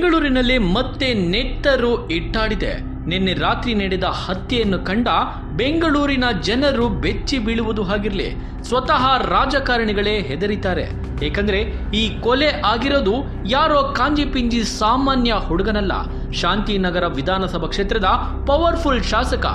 ಬೆಂಗಳೂರಿನಲ್ಲಿ ಮತ್ತೆ ನೆತ್ತರು ಇಟ್ಟಾಡಿದೆ. ನಿನ್ನೆ ರಾತ್ರಿ ನಡೆದ ಹತ್ಯೆಯನ್ನು ಕಂಡ ಬೆಂಗಳೂರಿನ ಜನರು ಬೆಚ್ಚಿ ಬೀಳುವುದು ಹಾಗಿರಲಿ. ಸ್ವತಃ ರಾಜಕಾರಣಿಗಳೇ ಹೆದರಿತಾರೆ ಏಕೆಂದರೆ ಈ ಕೊಲೆ ಆಗಿರೋದು ಯಾರೋ ಕಾಂಜಿ ಪಿಂಜಿ ಸಾಮಾನ್ಯ ಹುಡುಗನಲ್ಲ. ಶಾಂತಿನಗರ ವಿಧಾನಸಭಾ ಕ್ಷೇತ್ರದ ಪವರ್ಫುಲ್ ಶಾಸಕ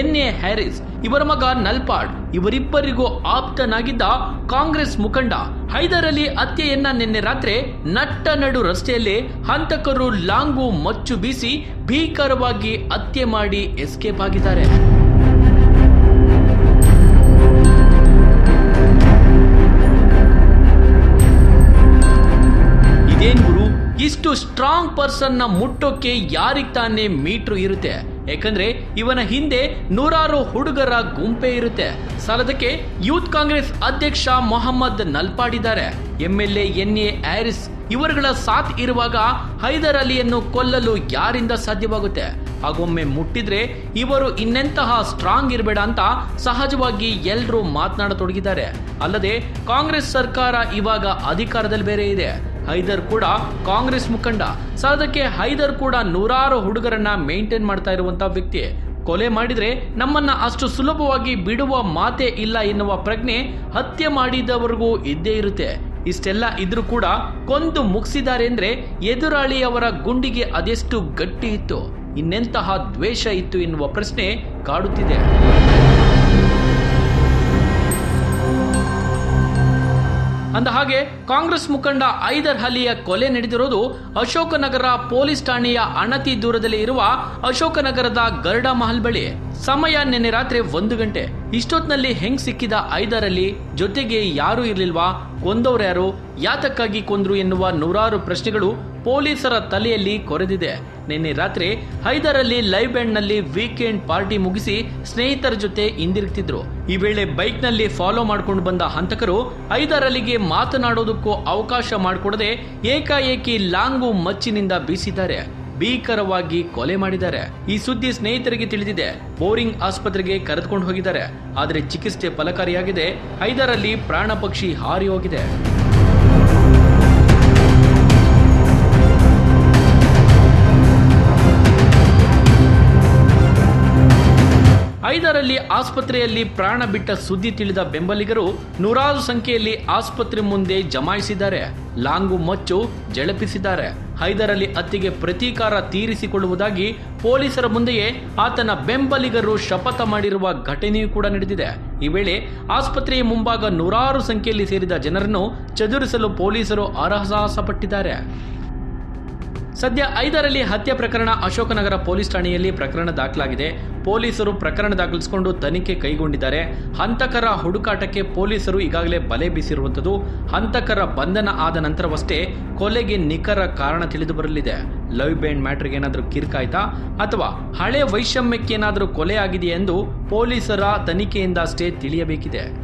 ಎನ್ ಎ ಹ್ಯಾರಿಸ್, ಇವರ ಮಗ ನಲ್ಪಾಡ್, ಇವರಿಬ್ಬರಿಗೂ ಆಪ್ತನಾಗಿದ್ದ ಕಾಂಗ್ರೆಸ್ ಮುಖಂಡ. ಹೈದರ್ ಅಲಿ ಹತ್ಯೆಯನ್ನ ನಿನ್ನೆ ರಾತ್ರಿ ನಟ್ಟ ನಡು ರಸ್ತೆಯಲ್ಲಿ ಹಂತಕರು ಲಾಂಗು ಮಚ್ಚು ಬೀಸಿ ಭೀಕರವಾಗಿ ಹತ್ಯೆ ಮಾಡಿ ಎಸ್ಕೇಪ್ ಆಗಿದ್ದಾರೆ. ಗುರು ಇಷ್ಟು ಸ್ಟ್ರಾಂಗ್ ಪರ್ಸನ್ನ ಮುಟ್ಟೋಕೆ ಯಾರಿಗ್ ತಾನೇ ಮೀಟ್ರು ಇರುತ್ತೆ? ಯಾಕಂದ್ರೆ ಇವನ ಹಿಂದೆ ನೂರಾರು ಹುಡುಗರ ಗುಂಪೆ ಇರುತ್ತೆ. ಸಾಲದಕ್ಕೆ ಯೂತ್ ಕಾಂಗ್ರೆಸ್ ಅಧ್ಯಕ್ಷ Mohammed ನಲ್ಪಾಡಿದ್ದಾರೆ. M L A N A Haris ಇವರುಗಳ ಸಾಥ್ ಇರುವಾಗ ಹೈದರ್ ಅಲಿಯನ್ನು ಕೊಲ್ಲಲು ಯಾರಿಂದ ಸಾಧ್ಯವಾಗುತ್ತೆ? ಹಾಗೊಮ್ಮೆ ಮುಟ್ಟಿದ್ರೆ ಇವರು ಇನ್ನೆಂತಹ ಸ್ಟ್ರಾಂಗ್ ಇರಬೇಡ ಅಂತ ಸಹಜವಾಗಿ ಎಲ್ಲರೂ ಮಾತನಾಡತೊಡಗಿದ್ದಾರೆ. ಅಲ್ಲದೆ ಕಾಂಗ್ರೆಸ್ ಸರ್ಕಾರ ಇವಾಗ ಅಧಿಕಾರದಲ್ಲಿ ಬೇರೆ ಇದೆ. ಹೈದರ್ ಕೂಡ ಕಾಂಗ್ರೆಸ್ ಮುಖಂಡ. ಸಾಲದಕ್ಕೆ ಹೈದರ್ ಕೂಡ ನೂರಾರು ಹುಡುಗರನ್ನ ಮೇಂಟೈನ್ ಮಾಡ್ತಾ ಇರುವಂತ ವ್ಯಕ್ತಿ. ಕೊಲೆ ಮಾಡಿದ್ರೆ ನಮ್ಮನ್ನ ಅಷ್ಟು ಸುಲಭವಾಗಿ ಬಿಡುವ ಮಾತೇ ಇಲ್ಲ ಎನ್ನುವ ಪ್ರಜ್ಞೆ ಹತ್ಯೆ ಮಾಡಿದವರಿಗೂ ಇದ್ದೇ ಇರುತ್ತೆ. ಇಷ್ಟೆಲ್ಲ ಇದ್ರೂ ಕೂಡ ಕೊಂದು ಮುಗಿಸಿದ್ದಾರೆ ಅಂದ್ರೆ ಎದುರಾಳಿಯವರ ಗುಂಡಿಗೆ ಅದೆಷ್ಟು ಗಟ್ಟಿ ಇತ್ತು. ಇನ್ನೆಂತಹ ದ್ವೇಷ ಇತ್ತು ಎನ್ನುವ ಪ್ರಶ್ನೆ ಕಾಡುತ್ತಿದೆ. ಅಂದ ಹಾಗೆ ಕಾಂಗ್ರೆಸ್ ಮುಖಂಡ ಐದರ್ ಹಲಿಯ ಕೊಲೆ ನಡೆದಿರೋದು ಅಶೋಕನಗರ ಪೊಲೀಸ್ ಠಾಣೆಯ ಅಣತಿ ದೂರದಲ್ಲಿ ಇರುವ ಅಶೋಕನಗರದ ಗರ್ಡ ಮಹಲ್ ಬಳಿ. ಸಮಯ ನಿನ್ನೆ ರಾತ್ರಿ ಒಂದು ಗಂಟೆ. ಇಷ್ಟೊತ್ತಿನಲ್ಲಿ ಹೆಂಗ್ ಸಿಕ್ಕಿದ ಐದರ್ ಅಲಿ? ಜೊತೆಗೆ ಯಾರೂ ಇರ್ಲಿಲ್ವಾ? ಕೊಂದವ್ರು ಯಾರು? ಯಾತಕ್ಕಾಗಿ ಕೊಂದ್ರು ಎನ್ನುವ ನೂರಾರು ಪ್ರಶ್ನೆಗಳು ಪೊಲೀಸರ ತಲೆಯಲ್ಲಿ ಕೊರೆದಿದೆ. ನಿನ್ನೆ ರಾತ್ರಿ ಹೈದರಲ್ಲಿ ಲೈವ್ ಬ್ಯಾಂಡ್ನಲ್ಲಿ ವೀಕೆಂಡ್ ಪಾರ್ಟಿ ಮುಗಿಸಿ ಸ್ನೇಹಿತರ ಜೊತೆ ಹಿಂದಿರುಗ್ತಿದ್ರು. ಈ ವೇಳೆ ಬೈಕ್ನಲ್ಲಿ ಫಾಲೋ ಮಾಡ್ಕೊಂಡು ಬಂದ ಹಂತಕರು ಹೈದರ್ ಅಲಿಗೆ ಮಾತನಾಡೋದಕ್ಕೂ ಅವಕಾಶ ಮಾಡಿಕೊಡದೆ ಏಕಾಏಕಿ ಲಾಂಗು ಮಚ್ಚಿನಿಂದ ಬೀಸಿದ್ದಾರೆ. ಭೀಕರವಾಗಿ ಕೊಲೆ ಮಾಡಿದ್ದಾರೆ. ಈ ಸುದ್ದಿ ಸ್ನೇಹಿತರಿಗೆ ತಿಳಿದಿದೆ. ಬೋರಿಂಗ್ ಆಸ್ಪತ್ರೆಗೆ ಕರೆದುಕೊಂಡು ಹೋಗಿದ್ದಾರೆ. ಆದರೆ ಚಿಕಿತ್ಸೆ ಫಲಕಾರಿಯಾಗಿದೆ. ಹೈದರ್ ಪ್ರಾಣಪಕ್ಷಿ ಪ್ರಾಣ ಪಕ್ಷಿ ಹಾರಿ ಹೋಗಿದೆ. ಐದರಲ್ಲಿ ಆಸ್ಪತ್ರೆಯಲ್ಲಿ ಪ್ರಾಣ ಬಿಟ್ಟ ಸುದ್ದಿ ತಿಳಿದ ಬೆಂಬಲಿಗರು ನೂರಾರು ಸಂಖ್ಯೆಯಲ್ಲಿ ಆಸ್ಪತ್ರೆ ಮುಂದೆ ಜಮಾಯಿಸಿದ್ದಾರೆ. ಲಾಂಗು ಮಚ್ಚು ಜಳಪಿಸಿದ್ದಾರೆ. ಹೈದರಲ್ಲಿ ಅತ್ತಿಗೆ ಪ್ರತೀಕಾರ ತೀರಿಸಿಕೊಳ್ಳುವುದಾಗಿ ಪೊಲೀಸರ ಮುಂದೆಯೇ ಆತನ ಬೆಂಬಲಿಗರು ಶಪಥ ಮಾಡಿರುವ ಘಟನೆಯೂ ಕೂಡ ನಡೆದಿದೆ. ಈ ವೇಳೆ ಆಸ್ಪತ್ರೆಯ ಮುಂಭಾಗ ನೂರಾರು ಸಂಖ್ಯೆಯಲ್ಲಿ ಸೇರಿದ ಜನರನ್ನು ಚದುರಿಸಲು ಪೊಲೀಸರು ಅರಸಾಹಸ ಪಟ್ಟಿದ್ದಾರೆ ಸದ್ಯ ಐದರಲ್ಲಿ ಹತ್ಯೆ ಪ್ರಕರಣ ಅಶೋಕನಗರ ಪೊಲೀಸ್ ಠಾಣೆಯಲ್ಲಿ ಪ್ರಕರಣ ದಾಖಲಾಗಿದೆ. ಪೊಲೀಸರು ಪ್ರಕರಣ ದಾಖಲಿಸಿಕೊಂಡು ತನಿಖೆ ಕೈಗೊಂಡಿದ್ದಾರೆ. ಹಂತಕರ ಹುಡುಕಾಟಕ್ಕೆ ಪೊಲೀಸರು ಈಗಾಗಲೇ ಬಲೆ ಬೀಸಿರುವಂಥದ್ದು. ಹಂತಕರ ಬಂಧನ ಆದ ನಂತರವಷ್ಟೇ ಕೊಲೆಗೆ ನಿಖರ ಕಾರಣ ತಿಳಿದು ಬರಲಿದೆ ಲವ್ ಬ್ಯಾಂಡ್ ಮ್ಯಾಟ್ರಿಗೆ ಏನಾದರೂ ಕಿರ್ಕಾಯ್ತಾ? ಅಥವಾ ಹಳೆ ವೈಷಮ್ಯಕ್ಕೇನಾದರೂ ಕೊಲೆ ಎಂದು ಪೊಲೀಸರ ತನಿಖೆಯಿಂದ ಅಷ್ಟೇ ತಿಳಿಯಬೇಕಿದೆ.